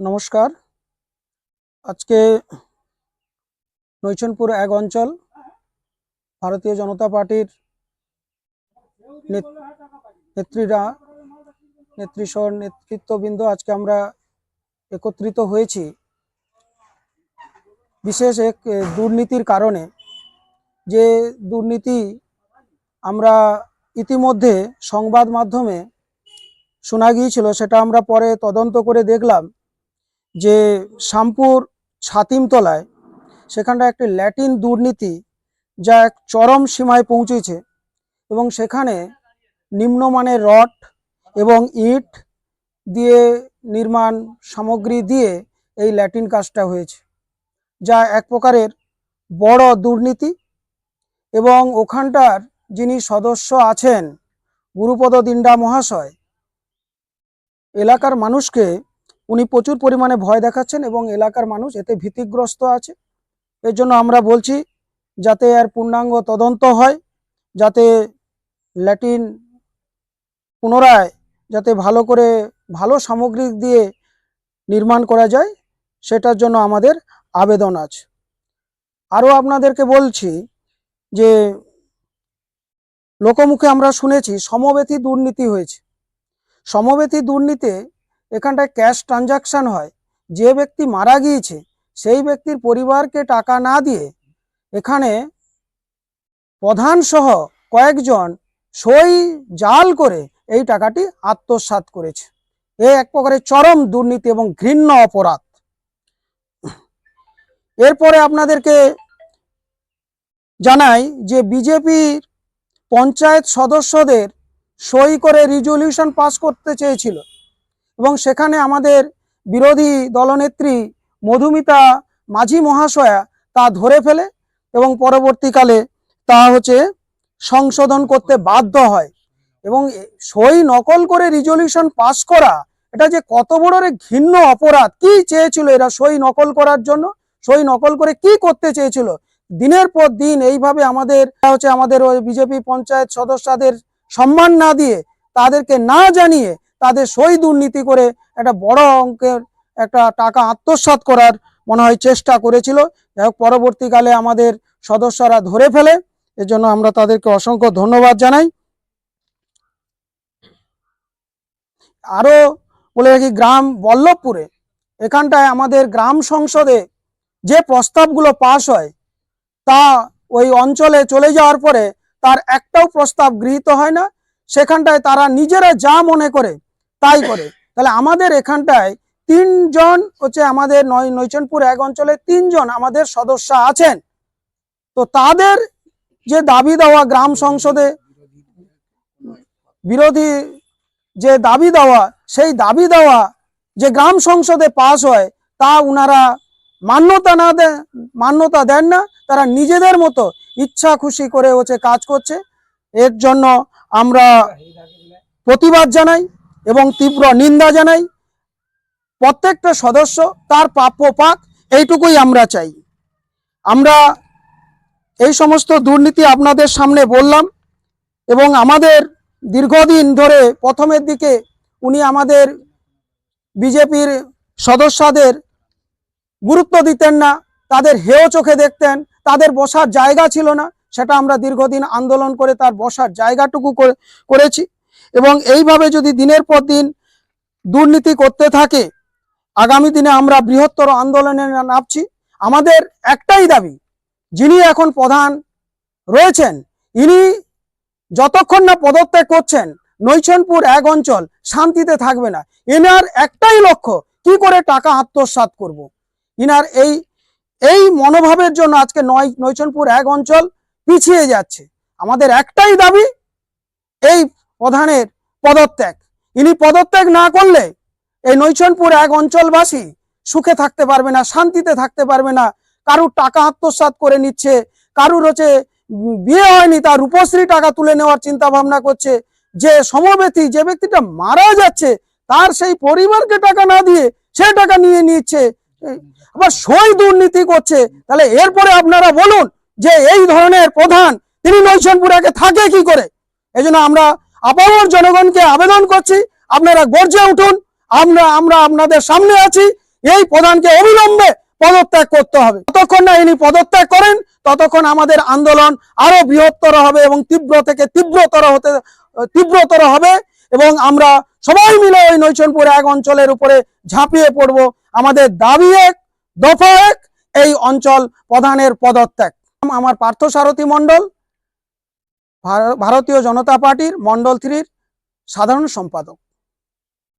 নমস্কার। আজকে নৈচনপুর এক অঞ্চল, ভারতীয় জনতা পার্টির নেত- নেত্রীরা নেতৃসহ নেতৃত্ববৃন্দ আজকে আমরা একত্রিত হয়েছি। বিশেষ এক দুর্নীতির কারণে। যে দুর্নীতি আমরা ইতিমধ্যে সংবাদ মাধ্যমে শোনা গিয়েছিল, সেটা আমরা পরে তদন্ত করে দেখলাম। যে শামপুর ছাতিমতলায় সেখানটা একটি ল্যাটিন দুর্নীতি যা এক চরম সীমায় পৌঁছেছে এবং সেখানে নিম্নমানের রড এবং ইট দিয়ে নির্মাণ সামগ্রী দিয়ে এই ল্যাটিন কাজটা হয়েছে, যা এক প্রকারের বড় দুর্নীতি এবং ওখানটার যিনি সদস্য আছেন গুরুপদ দিন্ডা মহাশয়, এলাকার মানুষকে উনি প্রচুর পরিমাণে ভয় দেখাচ্ছেন এবং এলাকার মানুষ এতে ভীতিগ্রস্ত আছে। এর জন্য আমরা বলছি, যাতে এর পূর্ণাঙ্গ তদন্ত হয়, যাতে ল্যাটিন পুনরায় যাতে ভালো করে ভালো সামগ্রী দিয়ে নির্মাণ করা যায়, সেটার জন্য আমাদের আবেদন আছে। আরও আপনাদেরকে বলছি যে, লোকমুখে আমরা শুনেছি সমবেতী দুর্নীতি হয়েছে। সমবেতী দুর্নীতিতে এখানটায় ক্যাশ ট্রানজাকশান হয়। যে ব্যক্তি মারা গিয়েছে, সেই ব্যক্তির পরিবারকে টাকা না দিয়ে এখানে প্রধান সহ কয়েকজন সই জাল করে এই টাকাটি আত্মসাৎ করেছে। এ এক প্রকারের চরম দুর্নীতি এবং ঘৃণ্য অপরাধ। এরপরে আপনাদেরকে জানাই যে বিজেপির পঞ্চায়েত সদস্যদের সই করে রিজলিউশন পাস করতে চেয়েছিল। এবং সেখানে আমাদের বিরোধী দলনেত্রী মধুমিতা মাঝি মহাশয়া তা ধরে ফেলে এবং পরবর্তীকালে তা হচ্ছে সংশোধন করতে বাধ্য হয়। এবং সই নকল করে রিজলিউশন পাস করা, এটা যে কত বড় ঘৃণ্য অপরাধ। কি চেয়েছিল এরা সই নকল করার জন্য? সই নকল করে কি করতে চেয়েছিল? দিনের পর দিন এইভাবে আমাদের হচ্ছে আমাদের ওই বিজেপি পঞ্চায়েত সদস্যদের সম্মান না দিয়ে তাদেরকে না জানিয়ে তাদের সই দুর্নীতি করে একটা বড় অঙ্কের একটা টাকা আত্মসাৎ করার মনে হয় চেষ্টা করেছিল। যাই হোক, পরবর্তীকালে আমাদের সদস্যরা ধরে ফেলে। এজন্য আমরা তাদেরকে অসংখ্য ধন্যবাদ জানাই। আরও বলে রাখি, গ্রাম বল্লভপুরে, এখানটায় আমাদের গ্রাম সংসদে যে প্রস্তাবগুলো পাশ হয়, তা ওই অঞ্চলে চলে যাওয়ার পরে তার একটাও প্রস্তাব গৃহীত হয় না। সেখানটায় তারা নিজেরা যা মনে করে তাই করে। তাহলে আমাদের এখানটায় তিনজন হচ্ছে আমাদের নয় নৈচনপুর এক অঞ্চলে তিনজন আমাদের সদস্য আছেন। তো তাদের যে দাবি দেওয়া গ্রাম সংসদে, বিরোধী যে দাবি দেওয়া, সেই দাবি দেওয়া যে গ্রাম সংসদে পাস হয়, তা উনারা মান্যতা না দেন, মান্যতা দেন না, তারা নিজেদের মতো ইচ্ছা খুশি করে হচ্ছে কাজ করছে। এর জন্য আমরা প্রতিবাদ জানাই। এবং তীব্র নিন্দা জানাই। প্রত্যেকটা সদস্য তার প্রাপ্য পাক, এইটুকুই আমরা চাই। আমরা এই সমস্ত দুর্নীতি আপনাদের সামনে বললাম এবং আমাদের দীর্ঘদিন ধরে প্রথমের দিকে উনি আমাদের বিজেপির সদস্যদের গুরুত্ব দিতেন না, তাদের হেয় চোখে দেখতেন, তাদের বসার জায়গা ছিল না, সেটা আমরা দীর্ঘদিন আন্দোলন করে তার বসার জায়গাটুকু করে- করেছি। এবং এইভাবে যদি দিনের পর দিন দুর্নীতি করতে থাকে, আগামী দিনে আমরা বৃহত্তর আন্দোলনে নামছি। আমাদের একটাই দাবি, যিনি এখন প্রধান রয়েছেন, ইনি যতক্ষণ না পদত্যাগ করছেন নৈচনপুর এক অঞ্চল শান্তিতে থাকবে না। এনার একটাই লক্ষ্য, কি করে টাকা আত্মসাৎ করব। ইনার এই এই মনোভাবের জন্য আজকে নয় নৈচনপুর এক অঞ্চল পিছিয়ে যাচ্ছে। আমাদের একটাই দাবি, এই প্রধানের পদত্যাগ। ইনি পদত্যাগ না করলে এই নৈচনপুর এক অঞ্চলবাসী সুখে থাকতে পারবে না, শান্তিতে থাকতে পারবে না। কারুর টাকা আত্মসাৎ করে নিচ্ছে, কারুর হচ্ছে বিয়ে হয়নি, তার রূপশ্রী টাকা তুলে নেওয়ার চিন্তা ভাবনা করছে। যে সমবেতী, যে ব্যক্তিটা মারা যাচ্ছে, তার সেই পরিবারকে টাকা না দিয়ে সে টাকা নিয়ে নিচ্ছে। আবার সই দুর্নীতি করছে। তাহলে এরপরে আপনারা বলুন যে এই ধরনের প্রধান তিনি নৈশনপুরাকে থাকে কি করে? এই জন্য আমরা আপামর জনগণকে আবেদন করছি, আপনারা গর্জে উঠুন, আমরা আমরা আপনাদের সামনে আছি, এই প্রধানকে অবিলম্বে পদত্যাগ করতে হবে। যতক্ষণ না ইনি পদত্যাগ করেন, ততক্ষণ আমাদের আন্দোলন আরও বৃহত্তর হবে এবং তীব্র থেকে তীব্রতর হতে, তীব্রতর হবে এবং আমরা সবাই মিলে ওই নৈচনপুর এক অঞ্চলের উপরে ঝাঁপিয়ে পড়ব। আমাদের দাবি এক, দফা এক, এই অঞ্চল প্রধানের পদত্যাগ। আমার পার্থসারথী মণ্ডল ভার- ভারতীয় জনতা পার্টির মণ্ডল থ্রির সাধারণ সম্পাদক।